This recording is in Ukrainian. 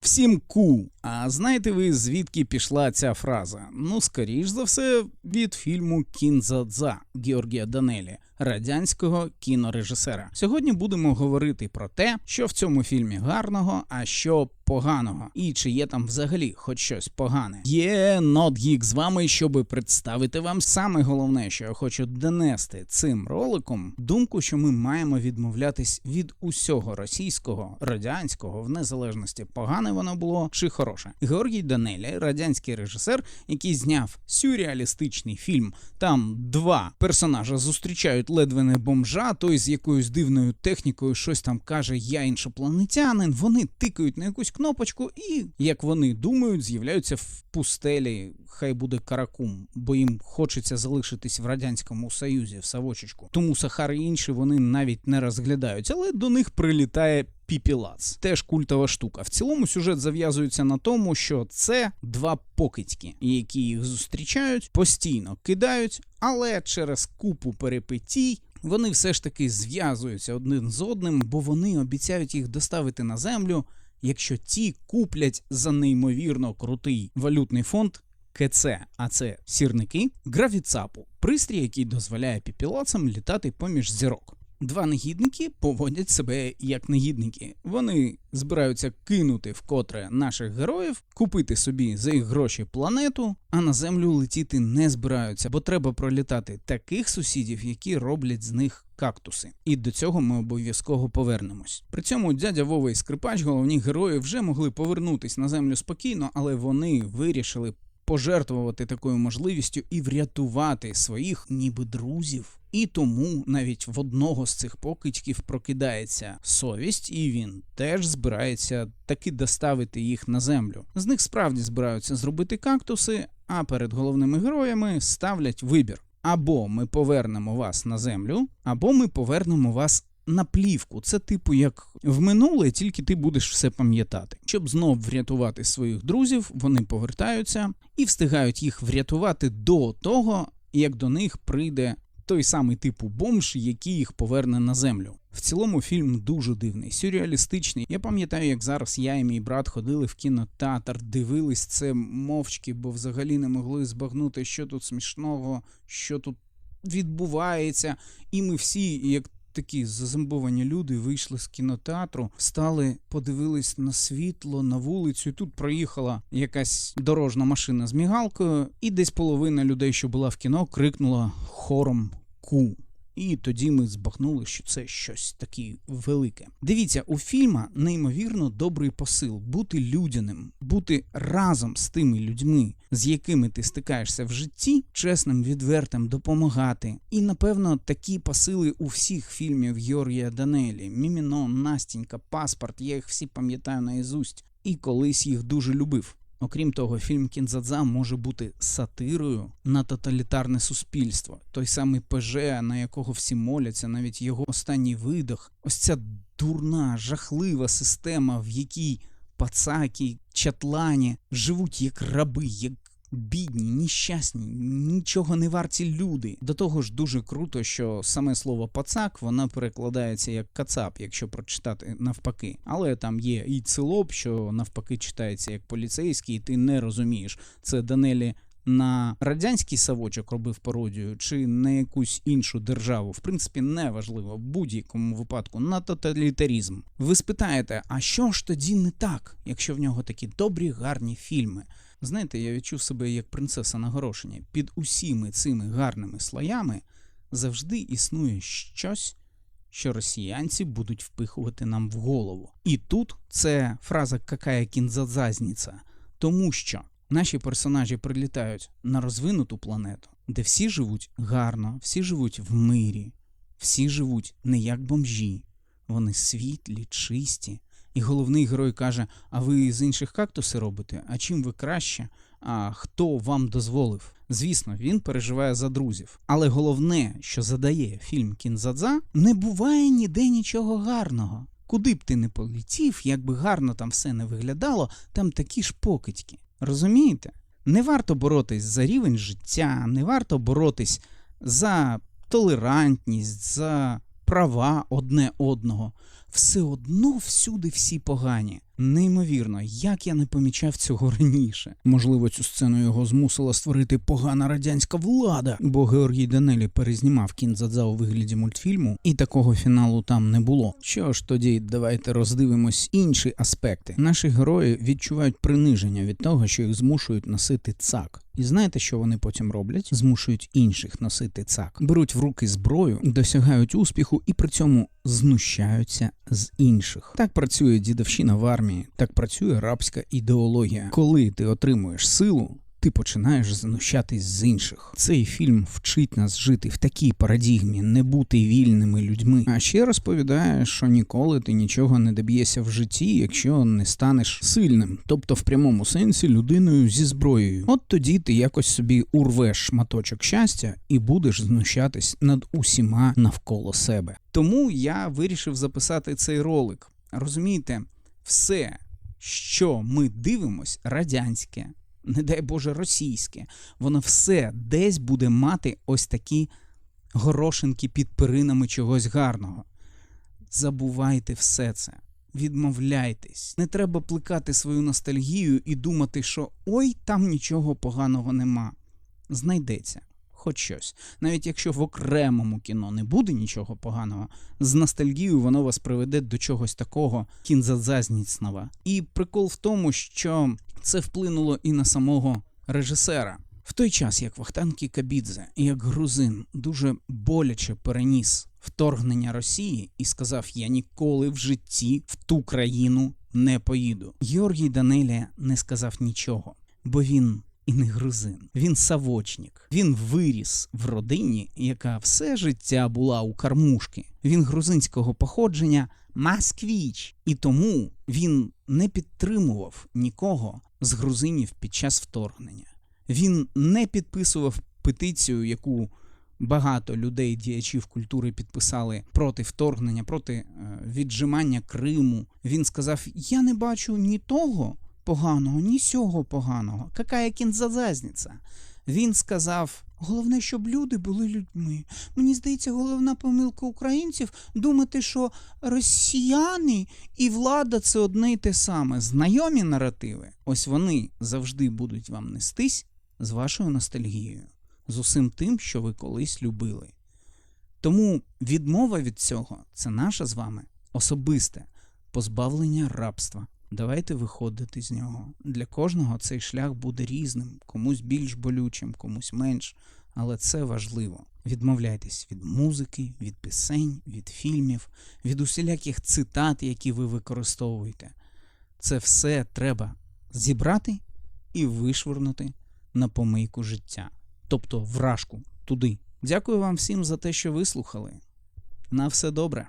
Всім ку. А знаєте ви, звідки пішла ця фраза? Ну, скоріш за все, від фільму Кінзадза Георгія Данелі, радянського кінорежисера. Сьогодні будемо говорити про те, що в цьому фільмі гарного, а що поганого, і чи є там взагалі хоч щось погане. Є NotGeek з вами, щоб представити вам саме головне, що я хочу донести цим роликом, думку, що ми маємо відмовлятись від усього російського, радянського, в незалежності погане воно було чи хороше. Георгій Данелі, радянський режисер, який зняв сюрреалістичний фільм. Там два персонажа зустрічають ледве не бомжа, той з якоюсь дивною технікою щось там каже: Я іншопланетянин. Вони тикають на якусь кнопочку, і як вони думають, з'являються в пустелі. Хай буде каракум, бо їм хочеться залишитись в радянському союзі в Савочечку. Тому Сахар і інші вони навіть не розглядають, але до них прилітає піпілац. Теж культова штука. В цілому сюжет зав'язується на тому, що це два покидьки, які їх зустрічають, постійно кидають, але через купу перипетій. Вони все ж таки зв'язуються один з одним, бо вони обіцяють їх доставити на землю, якщо ті куплять за неймовірно крутий валютний фонд КЦ, а це сірники, гравіцапу, пристрій, який дозволяє піпілацам літати поміж зірок. Два негідники поводять себе як негідники. Вони збираються кинути вкотре наших героїв, купити собі за їх гроші планету, а на землю летіти не збираються, бо треба пролітати таких сусідів, які роблять з них кактуси. І до цього ми обов'язково повернемось. При цьому дядя Вова і скрипач, головні герої, вже могли повернутись на землю спокійно, але вони вирішили пожертвувати такою можливістю і врятувати своїх, ніби друзів. І тому навіть в одного з цих покидьків прокидається совість, і він теж збирається таки доставити їх на землю. З них справді збираються зробити кактуси, а перед головними героями ставлять вибір: або ми повернемо вас на землю, або ми повернемо вас. На плівку, це типу як в минуле, тільки ти будеш все пам'ятати. Щоб знов врятувати своїх друзів, вони повертаються і встигають їх врятувати до того, як до них прийде той самий типу бомж, який їх поверне на землю. В цілому фільм дуже дивний, сюрреалістичний. Я пам'ятаю, як зараз я і мій брат ходили в кінотеатр, дивились це мовчки, бо взагалі не могли збагнути, що тут смішного, що тут відбувається. І ми всі, як такі зазомбовані люди, вийшли з кінотеатру, встали, подивились на світло, на вулицю. Тут проїхала якась дорожна машина з мігалкою, і десь половина людей, що була в кіно, крикнула хором ку. І тоді ми збагнули, що це щось таке велике. Дивіться, у фільма неймовірно добрий посил бути людяним, бути разом з тими людьми, з якими ти стикаєшся в житті, чесним, відвертим, допомагати. І напевно такі посили у всіх фільмів Георгія Данелі, Міміно, Настінька, Паспорт. Я їх всі пам'ятаю наізусть. І колись їх дуже любив. Окрім того, фільм Кінзадза може бути сатирою на тоталітарне суспільство. Той самий ПЖ, на якого всі моляться, навіть його останній видох. Ось ця дурна, жахлива система, в якій пацаки, чатлані живуть як раби, як бідні, нещасні, нічого не варті люди. До того ж, дуже круто, що саме слово пацак воно перекладається як кацап, якщо прочитати навпаки. Але там є і цилоп, що навпаки читається як поліцейський, і ти не розумієш. Це Данелі. На радянський савочок робив пародію чи на якусь іншу державу, в принципі, не важливо в будь-якому випадку на тоталітарізм. Ви спитаєте, а що ж тоді не так, якщо в нього такі добрі, гарні фільми? Знаєте, я відчув себе як принцеса на горошині. Під усіми цими гарними слоями завжди існує щось, що росіянці будуть впихувати нам в голову. І тут це фраза какая кінзазазніця, тому що наші персонажі прилітають на розвинуту планету, де всі живуть гарно, всі живуть в мирі, всі живуть не як бомжі, вони світлі, чисті. І головний герой каже: А ви з інших кактуси робите? А чим ви краще? А хто вам дозволив? Звісно, він переживає за друзів. Але головне, що задає фільм Кінзадза, не буває ніде нічого гарного. Куди б ти не полетів, як би гарно там все не виглядало, там такі ж покидьки. Розумієте? Не варто боротись за рівень життя, не варто боротись за толерантність, за права одне одного. Все одно всюди всі погані. Неймовірно, як я не помічав цього раніше. Можливо, цю сцену його змусила створити погана радянська влада, бо Георгій Данелі перезнімав кінзадза у вигляді мультфільму, і такого фіналу там не було. Що ж, тоді давайте роздивимось інші аспекти. Наші герої відчувають приниження від того, що їх змушують носити цак. І знаєте, що вони потім роблять? Змушують інших носити цак, беруть в руки зброю, досягають успіху і при цьому знущаються з інших. Так працює дідовщина в армії, так працює рабська ідеологія. Коли ти отримуєш силу. Ти починаєш знущатись з інших. Цей фільм вчить нас жити в такій парадігмі, не бути вільними людьми. А ще розповідає, що ніколи ти нічого не доб'єшся в житті, якщо не станеш сильним, тобто в прямому сенсі людиною зі зброєю. От тоді ти якось собі урвеш шматочок щастя і будеш знущатись над усіма навколо себе. Тому я вирішив записати цей ролик. Розумієте, все, що ми дивимось, радянське не дай Боже, російське, воно все десь буде мати ось такі горошинки під перинами чогось гарного. Забувайте все це, відмовляйтесь. Не треба плекати свою ностальгію і думати, що ой, там нічого поганого нема. Знайдеться. Хоч щось. Навіть якщо в окремому кіно не буде нічого поганого, з ностальгією воно вас приведе до чогось такого кінзадзазніцного. І прикол в тому, що це вплинуло і на самого режисера. В той час, як Вахтанг Кікабідзе, як грузин, дуже боляче переніс вторгнення Росії і сказав: Я ніколи в житті в ту країну не поїду. Георгій Данелія не сказав нічого, бо він і не грузин. Він савочник. Він виріс в родині, яка все життя була у кармушки. Він грузинського походження Москвіч. І тому він не підтримував нікого з грузинів під час вторгнення. Він не підписував петицію, яку багато людей, діячів культури підписали проти вторгнення, проти е, віджимання Криму. Він сказав: Я не бачу ні того поганого, ні сього поганого. Какая кінзазазниця? Він сказав: головне, щоб люди були людьми. Мені здається, головна помилка українців думати, що росіяни і влада це одне й те саме. Знайомі наративи. Ось вони завжди будуть вам нестись з вашою ностальгією, з усім тим, що ви колись любили. Тому відмова від цього це наше з вами особисте позбавлення рабства. Давайте виходити з нього. Для кожного цей шлях буде різним, комусь більш болючим, комусь менш. Але це важливо. Відмовляйтесь від музики, від пісень, від фільмів, від усіляких цитат, які ви використовуєте. Це все треба зібрати і вишвирнути на помийку життя, тобто вражку туди. Дякую вам всім за те, що вислухали. На все добре.